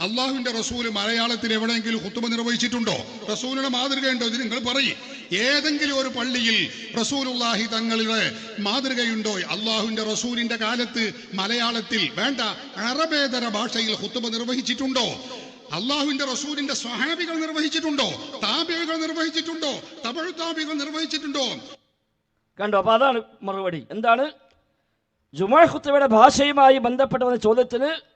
അള്ളാഹുവിന്റെ റസൂൽ മലയാളത്തിൽ എവിടെയെങ്കിലും കുത്തുമ നിർവഹിച്ചിട്ടുണ്ടോ? റസൂലിന്റെ മാതൃകയുണ്ടോ ഇത് നിങ്ങൾ പറയും. ഏതെങ്കിലും ഒരു പള്ളിയിൽ റസൂലുള്ളാഹി തങ്ങളുടെ മാതൃകയുണ്ടോ? അള്ളാഹുവിന്റെ റസൂലിന്റെ കാലത്ത് മലയാളത്തിൽ വേണ്ട അറബേതര ഭാഷയിൽ കുത്തുമ നിർവഹിച്ചിട്ടുണ്ടോ? അള്ളാഹുവിന്റെ റസൂലിന്റെ സ്വഹാബികൾ നിർവഹിച്ചിട്ടുണ്ടോ? താബികൾ നിർവഹിച്ചിട്ടുണ്ടോ? തമിഴ് താബികൾ നിർവഹിച്ചിട്ടുണ്ടോ? കണ്ടോ അപ്പൊ അതാണ് മറുപടി. എന്താണ്? ജുമാ ഖുത്തബയുടെ ഭാഷയുമായി ബന്ധപ്പെട്ട ചോദ്യത്തിന്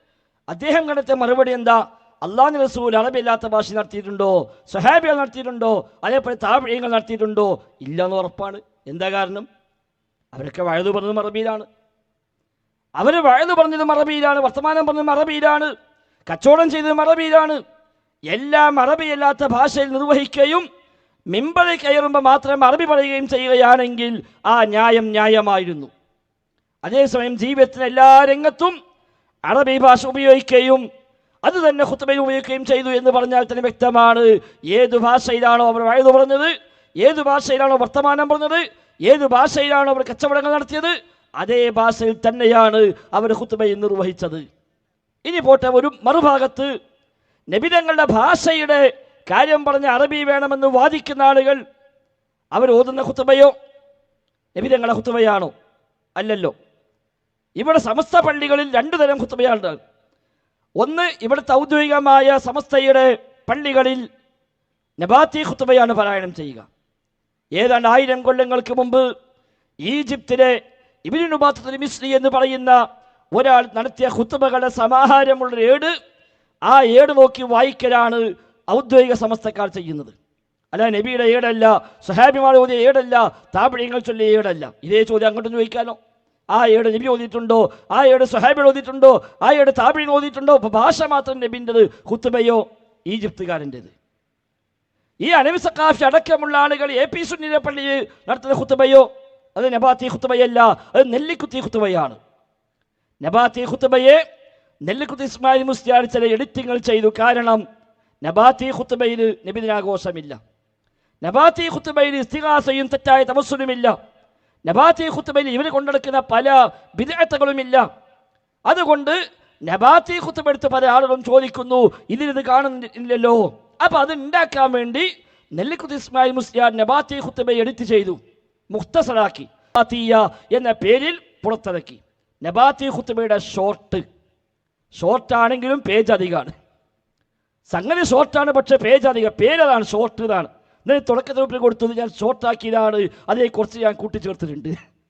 അദ്ദേഹം കണ്ടെത്തിയ മറുപടി എന്താ? അള്ളാഹു റസൂൽ അറബില്ലാത്ത ഭാഷ നടത്തിയിട്ടുണ്ടോ? സഹാബികൾ നടത്തിയിട്ടുണ്ടോ? അതേപോലെ താപഴയങ്ങൾ നടത്തിയിട്ടുണ്ടോ? ഇല്ല എന്ന് ഉറപ്പാണ്. എന്താ കാരണം? അവരൊക്കെ വഴുതു പറഞ്ഞതും അറബിയിലാണ് അവർ വഴുതു പറഞ്ഞതും അറബിയിലാണ് വർത്തമാനം പറഞ്ഞതും അറബിയിലാണ് കച്ചവടം ചെയ്തതും അറബിയിലാണ് എല്ലാം അറബിയല്ലാത്ത ഭാഷയിൽ നിർവഹിക്കുകയും മിമ്പറിൽ കയറുമ്പോൾ മാത്രം അറബി പറയുകയും ചെയ്യുകയാണെങ്കിൽ ആ ന്യായം ന്യായമായിരുന്നു. അതേസമയം ജീവിതത്തിലെ എല്ലാ രംഗത്തും അറബി ഭാഷ ഉപയോഗിക്കുകയും അത് തന്നെ ഖുത്ബയിൽ ഉപയോഗിക്കുകയും ചെയ്തു എന്ന് പറഞ്ഞാൽ തന്നെ വ്യക്തമാണ്. ഏത് ഭാഷയിലാണോ അവർ വഴുതു പറഞ്ഞത്? ഏത് ഭാഷയിലാണോ വർത്തമാനം പറഞ്ഞത്? ഏത് ഭാഷയിലാണോ അവർ കച്ചവടങ്ങൾ നടത്തിയത്? അതേ ഭാഷയിൽ തന്നെയാണ് അവർ ഖുത്ബയിൽ നിർവഹിച്ചത്. ഇനി പോട്ടെ ഒരു മറുഭാഗത്ത് നബിതങ്ങളുടെ ഭാഷയുടെ കാര്യം പറഞ്ഞ് അറബി വേണമെന്ന് വാദിക്കുന്ന ആളുകൾ അവർ ഓതുന്ന ഖുത്ബയോ? നബിതങ്ങളുടെ ഖുത്ബയാണോ? അല്ലല്ലോ. ഇവിടെ സമസ്ത പള്ളികളിൽ രണ്ടു തരം ഖുത്ബയാണ് ഒന്ന് ഇവിടുത്തെ ഔദ്യോഗികമായ സമസ്തയുടെ പള്ളികളിൽ നബാത്തി ഖുത്ബയാണ് പാരായണം ചെയ്യുക. ഏതാണ്ട് ആയിരം കൊല്ലങ്ങൾക്ക് മുമ്പ് ഈജിപ്തിലെ ഇബിനുബാത്ത് മിസ്രി എന്ന് പറയുന്ന ഒരാൾ നടത്തിയ ഖുത്ബകളുടെ സമാഹാരമുള്ള ഏട് ആ ഏട് നോക്കി വായിക്കലാണ് ഔദ്യോഗിക സമസ്തക്കാർ ചെയ്യുന്നത്. അല്ല നബിയുടെ ഏടല്ല സുഹാബിമാർ ഓതിയ ഏടല്ല താപിഴയങ്ങൾ ചൊല്ലിയ ഏടല്ല. ഇതേ ചോദ്യം അങ്ങോട്ട് ചോദിക്കാനോ ആ ഏട് നബി ഓതിയിട്ടുണ്ടോ? ആയയുടെ സഹാബികൾ ഓതിയിട്ടുണ്ടോ? ആയയുടെ ഏട് ഓതിയിട്ടുണ്ടോ? അപ്പൊ ഭാഷ മാത്രം നബിന്റെത് ഹുത്തുബയോ ഈജിപ്തുകാരന്റെത്. ഈ അനവി സക്കാഫി അടക്കമുള്ള ആളുകൾ എ പി സുന്നിലെ പള്ളിയിൽ നടത്തുന്ന ഹുത്തുബയോ അത് നബാത്തി ഹുത്തുബയല്ല അത് നെല്ലിക്കുത്തി ഹുത്തുബയാണ് നബാത്തി ഹുത്തുബയെ നെല്ലിക്കുത്തി ഇസ്മായിൽ മുസ്ലിയാർ ചില എഡിറ്റിങ്ങൾ ചെയ്തു. കാരണം നബാത്തി ഹുത്തുബയിൽ നബിദിനാഘോഷമില്ല. നബാത്തി ഹുത്തുബയിൽ ഇസ്തിഹാസയും തെറ്റായ തമസ്സുലുമില്ല. നബാത്തി ഖുത്തുബയിൽ ഇവർ കൊണ്ടെടുക്കുന്ന പല വിദഗ്ധകളുമില്ല അതുകൊണ്ട് നബാത്തി ഖുത്തുബ എടുത്ത് പല ആളുകളും ചോദിക്കുന്നു ഇതിലിത് കാണുന്നില്ലല്ലോ. അപ്പോൾ അത് ഉണ്ടാക്കാൻ വേണ്ടി നെല്ലിക്കുത്ത് ഇസ്മായിൽ മുസ്ലിയാർ നബാത്തി ഖുത്തബ എഡിറ്റ് ചെയ്തു. മുഖ്തസറാക്കി എന്ന പേരിൽ പുറത്തിറക്കി. നബാത്തി ഖുത്തുബയുടെ ഷോർട്ട്. ഷോർട്ടാണെങ്കിലും പേജ് അധികമാണ് സംഗതി ഷോർട്ടാണ് പക്ഷേ പേജ് അധികം പേരതാണ് ഷോർട്ട് ഇതാണ് തുടക്കത്തിൽ കൊടുത്തത് ഞാൻ ഷോർട്ടാക്കിയതാണ് അതിനെ കുറച്ച് ഞാൻ കൂട്ടിച്ചേർത്തിട്ടുണ്ട്.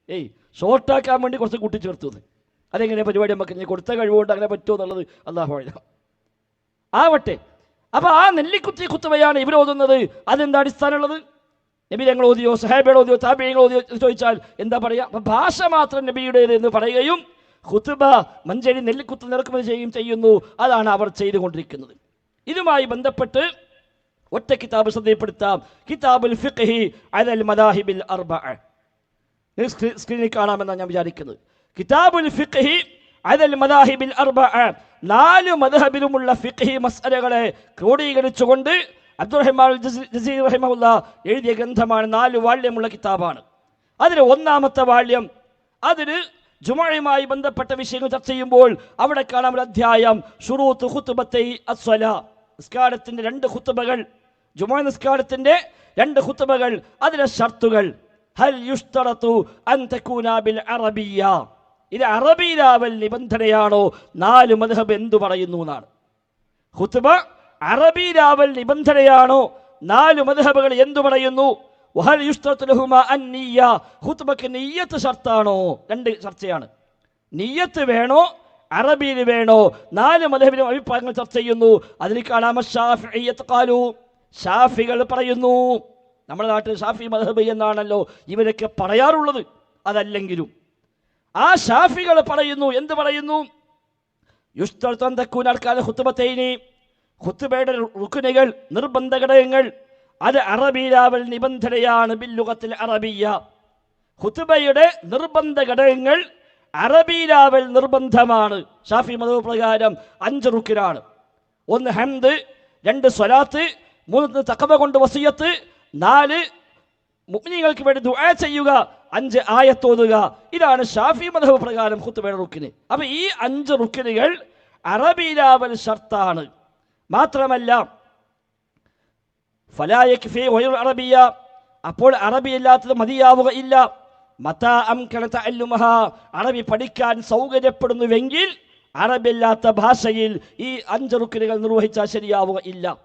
ഏയ് ഷോർട്ടാക്കാൻ വേണ്ടി കുറച്ച് കൂട്ടിച്ചേർത്തത് അതെങ്ങനെ പരിപാടി നമുക്ക് ഞാൻ കൊടുത്ത കഴിവുകൊണ്ട് അങ്ങനെ പറ്റുമോ എന്നുള്ളത് അള്ളാഹു ആവട്ടെ. അപ്പോൾ ആ നെല്ലിക്കുത്തി കുത്തുവയാണ് ഇവർ ഓതുന്നത്. അതെന്താ അടിസ്ഥാനമുള്ളത്? നബി ഞങ്ങൾ ഓതിയോ സഹാബിയുടെ ഓതിയോ താബിയങ്ങൾ ഓതിയോ ചോദിച്ചാൽ എന്താ പറയുക അപ്പം ഭാഷ മാത്രം നബിയുടേത് എന്ന് പറയുകയും കുത്തുബ മഞ്ചേരി നെല്ലിക്കുത്ത് നിറക്കുമതി ചെയ്യുകയും ചെയ്യുന്നു. അതാണ് അവർ ചെയ്തുകൊണ്ടിരിക്കുന്നത്. ഇതുമായി ബന്ധപ്പെട്ട് ഒറ്റ കിതാബ് ശ്രദ്ധയപ്പെടുത്താം കിതാബുൽ ഫിഖ്ഹി അലൽ മദാഹിബിൽ നിങ്ങൾ സ്ക്രീനിൽ കാണാമെന്നാണ് ഞാൻ വിചാരിക്കുന്നത്. കിതാബുൽ ഫിഖ്ഹി അലൽ മദാഹിബിൽ അർബഅ. നാല് മദഹബിലുമുള്ള ഫിഖ്ഹി മസ്അലകളെ ക്രോഡീകരിച്ചുകൊണ്ട് അബ്ദുറഹിമാൻ ജസീ- ജസീർ റഹിമഹുല്ല എഴുതിയ ഗ്രന്ഥമാണ് നാല് വാള്യമുള്ള കിതാബാണ്. അതിൽ ഒന്നാമത്തെ വാള്യം അതിന് ജുമയുമായി ബന്ധപ്പെട്ട വിഷയങ്ങൾ ചർച്ച ചെയ്യുമ്പോൾ അവിടെ കാണാം ഒരു അധ്യായം ഷുറൂത്ത് ഹുത്തുബത്തെ അസ്വല. നിസ്കാരത്തിന്റെ രണ്ട് ഖുത്തുബകൾ ജുമ നിസ്കാരത്തിന്റെ രണ്ട് ഹുത്തുബകൾ അതിലെ ഷർത്തുകൾ. ഹൽ യുഷ്തറത്തു അറബിയ. ഇത് അറബിയിലാവൽ നിബന്ധനയാണോ? നാല് മദ്ഹബ് എന്തു പറയുന്നു എന്നാണ്. ഹുത്തുബ അറബിയിലാവൽ നിബന്ധനയാണോ? നാല് മദ്ഹബുകൾ എന്തു പറയുന്നു? വഹൽ ഖുത്ബക്ക് നിയ്യത്ത് ഷർത്താണോ? രണ്ട് ചർച്ചയാണ്. നിയ്യത്ത് വേണോ? അറബിയിൽ വേണോ? നാല് മതബിലും അഭിപ്രായങ്ങൾ ചർച്ച ചെയ്യുന്നു. അതിൽ കാലു ഷാഫികൾ പറയുന്നു നമ്മുടെ നാട്ടിൽ ഷാഫി മധബ് എന്നാണല്ലോ ഇവരൊക്കെ പറയാറുള്ളത് അതല്ലെങ്കിലും. ആ ഷാഫികൾ പറയുന്നു എന്ത് പറയുന്നു? ഹുത്തുബയുടെ റുക്കുനുകൾ നിർബന്ധ ഘടകങ്ങൾ അത് അറബിയിലാവൽ നിബന്ധനയാണ് ബില്ലുഖത്തിൽ അറബിയ. ഹുത്തുബയുടെ നിർബന്ധ ഘടകങ്ങൾ അറബിയിലാവൽ നിർബന്ധമാണ്. ഷാഫി മതവ് പ്രകാരം അഞ്ച് റുക്കിനാണ് ഒന്ന് ഹംദ് രണ്ട് സ്വലാത്ത് മൂന്ന് തക്കവ കൊണ്ട് വസിയത്ത്. നാല് മുഗ്നികൾക്ക് വേണ്ടി ദുആ ചെയ്യുക. അഞ്ച് ആയത്തോതുക. ഇതാണ് ഷാഫി മധവ് പ്രകാരം ഹുത്തുബയുടെ റുക്കിന്. അപ്പോൾ ഈ അഞ്ച് റുക്കിനുകൾ അറബിയിലാവൽ ഷർത്താണ്. മാത്രമല്ല ഫലായക്ഫി വയർ അറബിയ. അപ്പോൾ അറബി ഇല്ലാത്തത് മതിയാവുക ഇല്ല മതാ അംകണ തഅല്ലുമഹ. അറബി പഠിക്കാൻ സൗകര്യപ്പെടുന്നുവെങ്കിൽ അറബി ഇല്ലാത്ത ഭാഷയിൽ ഈ അഞ്ച് റുക്കിനുകൾ നിർവഹിച്ചാൽ ശരിയാവുക ഇല്ല ഫഇല്ലം യുംകിൻ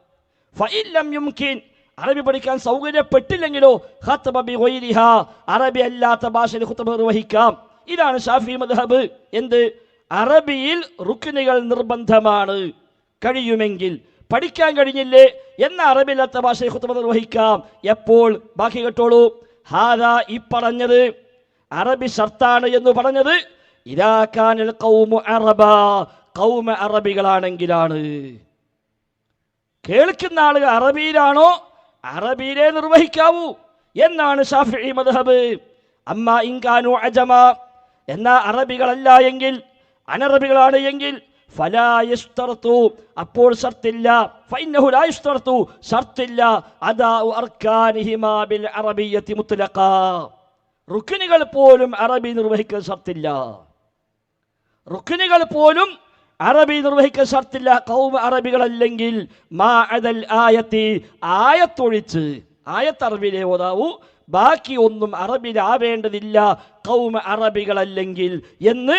അറബി പഠിക്കാൻ സൗകര്യപ്പെട്ടില്ലെങ്കിലോ അറബി അല്ലാത്ത ഭാഷയിൽ നിർവഹിക്കാം. ഇതാണ് ഷാഫി മദ്ഹബ്. എന്ത്? അറബിയിൽ റുക്കിനുകൾ നിർബന്ധമാണ്. കഴിയുമെങ്കിൽ പഠിക്കാൻ കഴിഞ്ഞില്ലേ എന്ന അറബില്ലാത്ത ഭാഷയിൽ ഖുത്ബ നിർവഹിക്കാം. എപ്പോൾ? ബാക്കി കേട്ടോളൂ. ഹാദാ ഈ പറഞ്ഞത് അറബി ഷർത്താണ് എന്ന് പറഞ്ഞത് ഇരാക്കാനിൽ കൗമു അറബ. കൗമ അറബികളാണെങ്കിലാണ്. കേൾക്കുന്ന ആളുകൾ അറബിയിലാണോ? അറബിയിലെ നിർവഹിക്കാവൂ എന്നാണ് ഷാഫി മദ്ഹബ്. അമ്മ ഇൻകാനു അജമ. എന്നാ അറബികളല്ല എങ്കിൽ അനറബികളാണ് എങ്കിൽ അപ്പോൾ ഷർത്തില്ല. ഷർത്തില്ല. റുക്കിനുകൾ പോലും അറബി നിർവഹിക്കാൻ ഷർത്തില്ല. റുക്കിനുകൾ പോലും അറബി നിർവഹിക്കാൻ ഷർത്തില്ല. കൗമ അറബികളല്ലെങ്കിൽ മാ അദൽ ആയത്തി ആയത്തൊഴിച്ച് ആയത്ത് അറബിയിലെ ഓതാവൂ. ബാക്കി ഒന്നും അറബിയിലാവേണ്ടതില്ല. കൗമ അറബികളല്ലെങ്കിൽ എന്ന്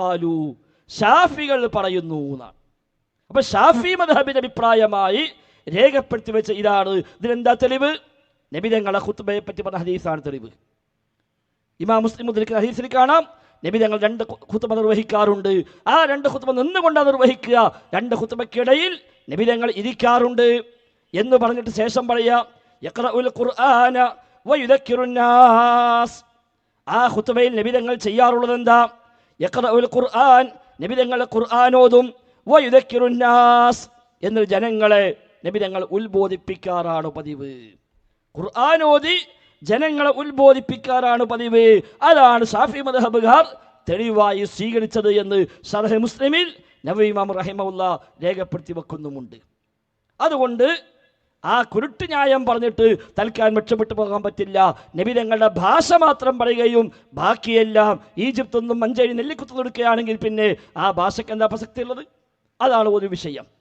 കാലു ഷാഫികൾ പറയുന്നു എന്നാണ്. അപ്പൊ ഷാഫി മദ്ഹബിന്റെ അഭിപ്രായമായി രേഖപ്പെടുത്തി വെച്ച ഇതാണ്. ഇതിനെന്താ തെളിവ്? നബിതങ്ങളെ ഖുത്ബയെ പറ്റി പറഞ്ഞ ഹദീസാണ് തെളിവ്. ഇമാ മുസ്ലിം മുദ്രിക്കുന്ന ഹദീസിൽ കാണാം. നബി ഞങ്ങൾ രണ്ട് കുത്തുമ നിർവഹിക്കാറുണ്ട്. ആ രണ്ട് കുത്തുമ നിന്നുകൊണ്ടാണ് നിർവഹിക്കുക. രണ്ട് കുത്തുമക്കിടയിൽ നബി ഞങ്ങൾ ഇരിക്കാറുണ്ട്. എന്ന് പറഞ്ഞിട്ട് ശേഷം പറയാ ആ ഖുത്ബയിൽ നബി ഞങ്ങൾ ചെയ്യാറുള്ളത് എന്താ? ഖുർആൻ നബി ഞങ്ങൾ ഖുർആൻ ഓതും വയുദക്കിറുന്നാസ് എന്ന് ജനങ്ങളെ നബി ഞങ്ങൾ ഉത്ബോധിപ്പിക്കാറാണ് പതിവ്. ഖുർആൻ ഓതി ജനങ്ങളെ ഉത്ബോധിപ്പിക്കാറാണ് പതിവ്. അതാണ് ഷാഫി മദഹബുകാർ തെളിവായി സ്വീകരിച്ചത് എന്ന് സർഹ മുസ്ലിമിൽ നവീമാം റഹിമുല്ല രേഖപ്പെടുത്തി വെക്കുന്നുമുണ്ട്. അതുകൊണ്ട് ആ കുരുട്ട് ന്യായം പറഞ്ഞിട്ട് തൽക്കാൻ രക്ഷപ്പെട്ടു പോകാൻ പറ്റില്ല. നബി തങ്ങളുടെ ഭാഷ മാത്രം പറയുകയും ബാക്കിയെല്ലാം ഈജിപ്തൊന്നും മഞ്ചേരി നെല്ലിക്കുത്തു കൊടുക്കുകയാണെങ്കിൽ പിന്നെ ആ ഭാഷയ്ക്ക് എന്താ പ്രസക്തി ഉള്ളത് അതാണ് ഒരു വിഷയം.